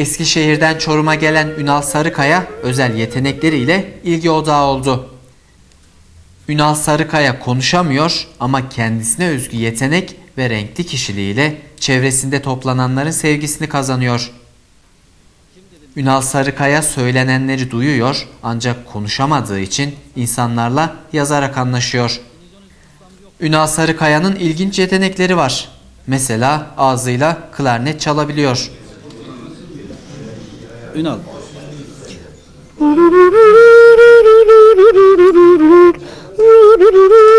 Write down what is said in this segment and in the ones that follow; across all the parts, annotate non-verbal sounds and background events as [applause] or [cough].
Eskişehir'den Çorum'a gelen Ünal Sarıkaya özel yetenekleriyle ilgi odağı oldu. Ünal Sarıkaya konuşamıyor ama kendisine özgü yetenek ve renkli kişiliğiyle çevresinde toplananların sevgisini kazanıyor. Ünal Sarıkaya söylenenleri duyuyor ancak konuşamadığı için insanlarla yazarak anlaşıyor. Ünal Sarıkaya'nın ilginç yetenekleri var. Mesela ağzıyla klarnet çalabiliyor. Ünal. Bili [laughs] bili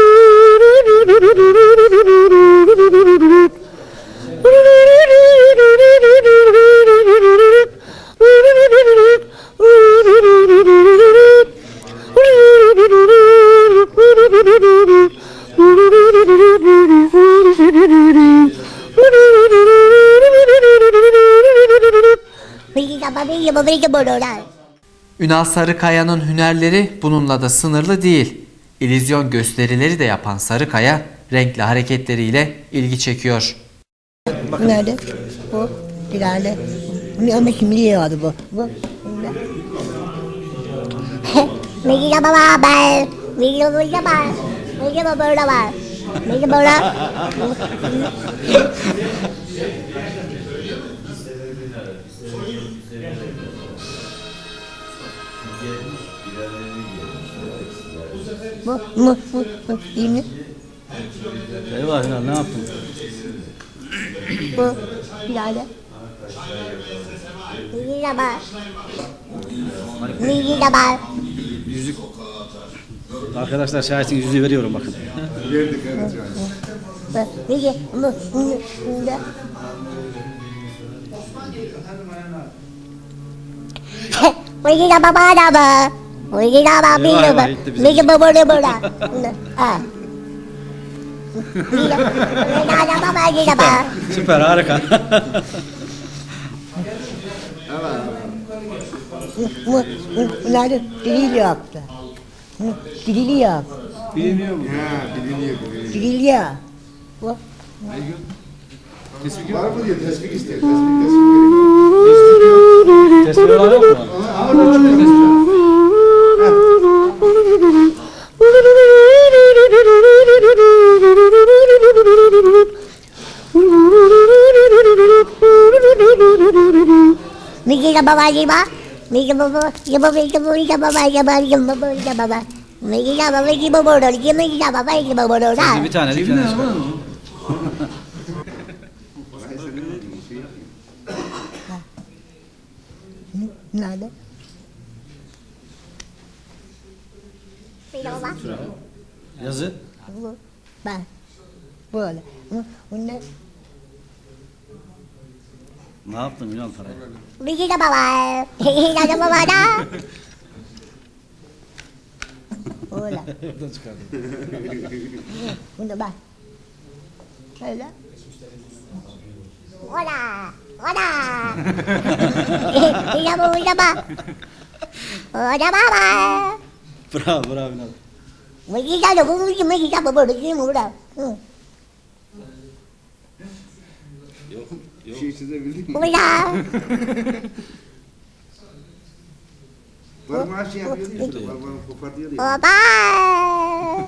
Ünal Sarıkaya'nın hünerleri bununla da sınırlı değil. İllüzyon gösterileri de yapan Sarıkaya renkli hareketleriyle ilgi çekiyor. Nerede? Bu. İleride. Bu ama şimdi vardı bu. Bu. Bili [laughs] baba ben. Bili baba. Bili baba baba. Bili [laughs] baba. Bu, bu, bu, bu, iyi mi? Eyvah Ünal ne yaptın? Bu, ileride. Bili baba. Bili baba. Yüzük. Arkadaşlar şahitin yüzüğü veriyorum bakın. Bili, bu, bu, bu, bu. Bili baba baba. Bili Eyvah, baba. gitti bizim. Bili baba bili baba. [laughs] Ha. Baba. Süper harika. Bu, bunları diliyle yaptı. Diliyle yap. Biliniyor mu? Ha, biliniyor. biliniyor. Diliyle. Bu. Var mı diyor, tespih ister. Tespih, tespih. Tespih olan yok mu? Ha, orada çıkıyor tespih. Baba liba. Migi baba, migi baba, liba baba, liba baba, liba baba. Migi baba, migi baba, liba migi baba, liba baba. Bir tane, bir tane. Nerede? Migi baba. Yazı. Bu. Ben. Böyle. Bu, bu ne? Yaptın Ünal parayı? Migi baba. Migi baba da. Böyle. Oradan [laughs] çıkardım. Bunu ben. Şöyle. Ola. Ola. [laughs] Migi baba, migi baba. Ola baba. Bravo bravo Ünal. Migi baba, bu migi migi baba, böyle Bir şey çizebildik mi? Burada. Parmağı şey yapıyor ya, işte, parmağını kopartıyor. Baba. [laughs]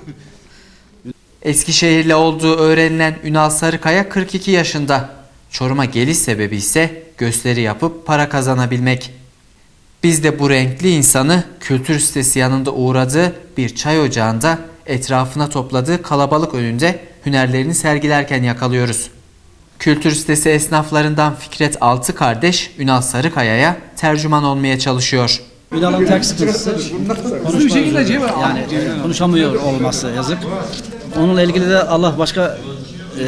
Eskişehirli olduğu öğrenilen Ünal Sarıkaya 42 yaşında. Çorum'a geliş sebebi ise gösteri yapıp para kazanabilmek. Biz de bu renkli insanı kültür sitesi yanında uğradığı bir çay ocağında etrafına topladığı kalabalık önünde hünerlerini sergilerken yakalıyoruz. Kültür sitesi esnaflarından Fikret Altı kardeş Ünal Sarıkaya'ya tercüman olmaya çalışıyor. Ünal'ın tek sıkıntısı özürlü. Yani konuşamıyor olması yazık. Onunla ilgili de Allah başka e,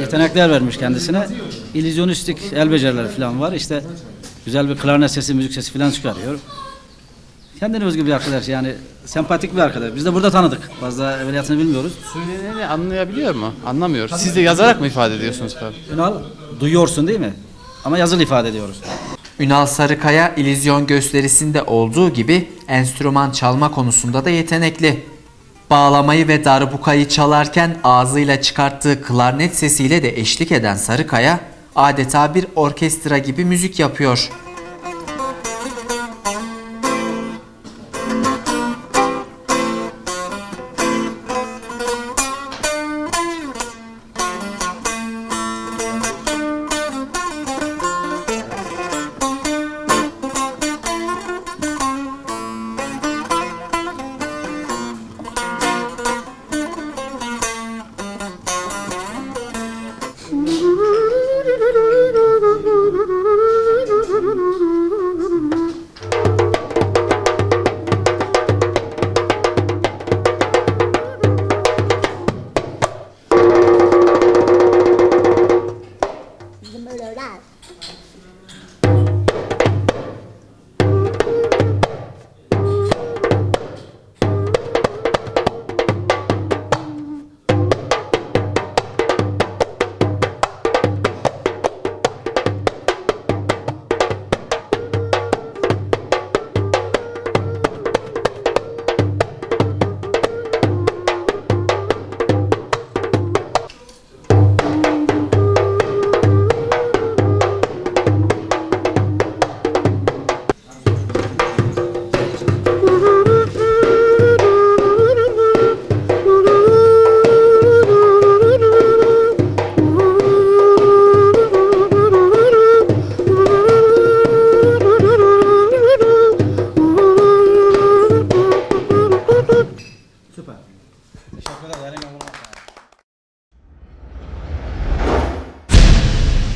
yetenekler vermiş kendisine. İllüzyonistik el becerileri falan var. İşte güzel bir klarnet sesi, müzik sesi falan çıkarıyor. Kendine özgü bir arkadaş yani sempatik bir arkadaş. Biz de burada tanıdık. Fazla evveliyatını bilmiyoruz. Söyleneni anlayabiliyor mu? Anlamıyor. Siz de yazarak mı ifade ediyorsunuz? Ünal duyuyorsun değil mi? Ama yazılı ifade ediyoruz. Ünal Sarıkaya illüzyon gösterisinde olduğu gibi enstrüman çalma konusunda da yetenekli. Bağlamayı ve darbukayı çalarken ağzıyla çıkarttığı klarnet sesiyle de eşlik eden Sarıkaya adeta bir orkestra gibi müzik yapıyor.